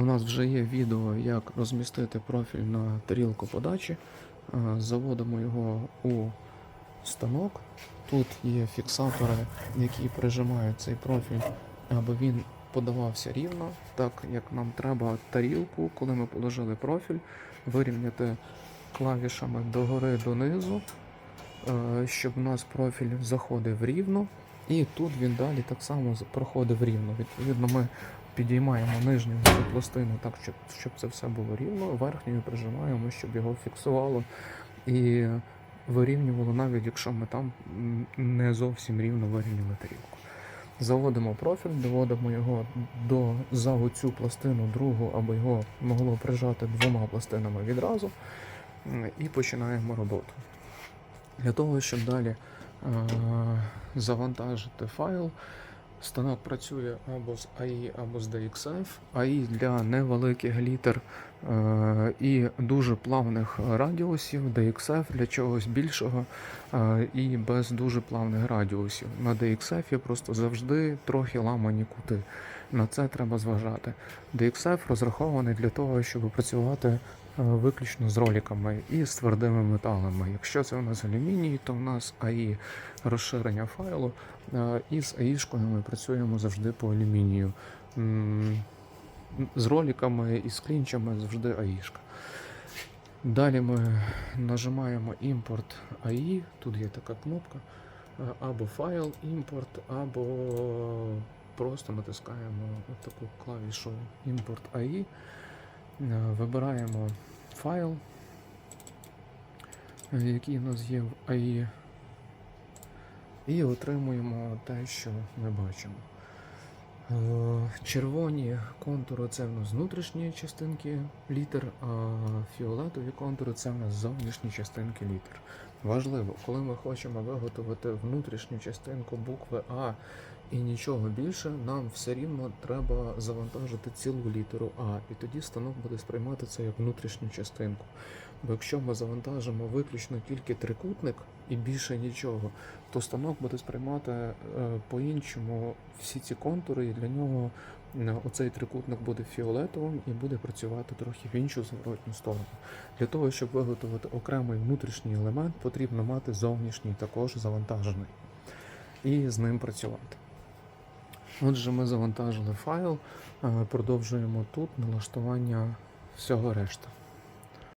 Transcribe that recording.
У нас вже є відео, як розмістити профіль на тарілку подачі. Е, Заводимо його у станок. Тут є фіксатори, які прижимають цей профіль, аби він подавався рівно, так як нам треба тарілку, коли ми положили профіль, вирівняти клавішами догори донизу, е, щоб у нас профіль заходив рівно. І тут він далі так само проходив рівно. Відповідно, ми підіймаємо нижню цю пластину так, щоб, щоб це все було рівно, верхньою прижимаємо, щоб його фіксувало і вирівнювало, навіть якщо ми там не зовсім рівно вирівняли тарілку. Заводимо профіль, доводимо його до за цю пластину другу, аби його могло прижати двома пластинами відразу, і починаємо роботу. Для того, щоб далі е, завантажити файл, станок працює або з AI, або з DXF. AI для невеликих літер е, і дуже плавних радіусів, DXF для чогось більшого е, і без дуже плавних радіусів. На DXF просто завжди трохи ламані кути. На це треба зважати. DXF розрахований для того, щоб працювати виключно з роликами і з твердими металами. Якщо це у нас алюміній, то у нас AI розширення файлу. е, І з AI-шкою ми працюємо завжди по алюмінію. З роликами і з клінчами завжди AI-шка. Далі ми нажимаємо імпорт AI. Тут є така кнопка. е, Або файл імпорт, або просто натискаємо таку клавішу імпорт AI. Е, Вибираємо файл, який у нас є в AI, і отримуємо те, що ми бачимо. Е, Червоні контури це в нас внутрішні частинки літер, а фіолетові контури це в нас зовнішні частинки літер. Важливо, коли ми хочемо виготовити внутрішню частинку букви А і нічого більше, нам все рівно треба завантажити цілу літеру А, і тоді станок буде сприймати це як внутрішню частинку. Бо якщо ми завантажимо виключно тільки трикутник і більше нічого, то станок буде сприймати е, по-іншому всі ці контури, і для нього е, оцей трикутник буде фіолетовим і буде працювати трохи в іншу зворотню сторону. Для того, щоб виготовити окремий внутрішній елемент, потрібно мати зовнішній також завантажений і з ним працювати. Отже, ми завантажили файл, е, продовжуємо тут налаштування всього решта.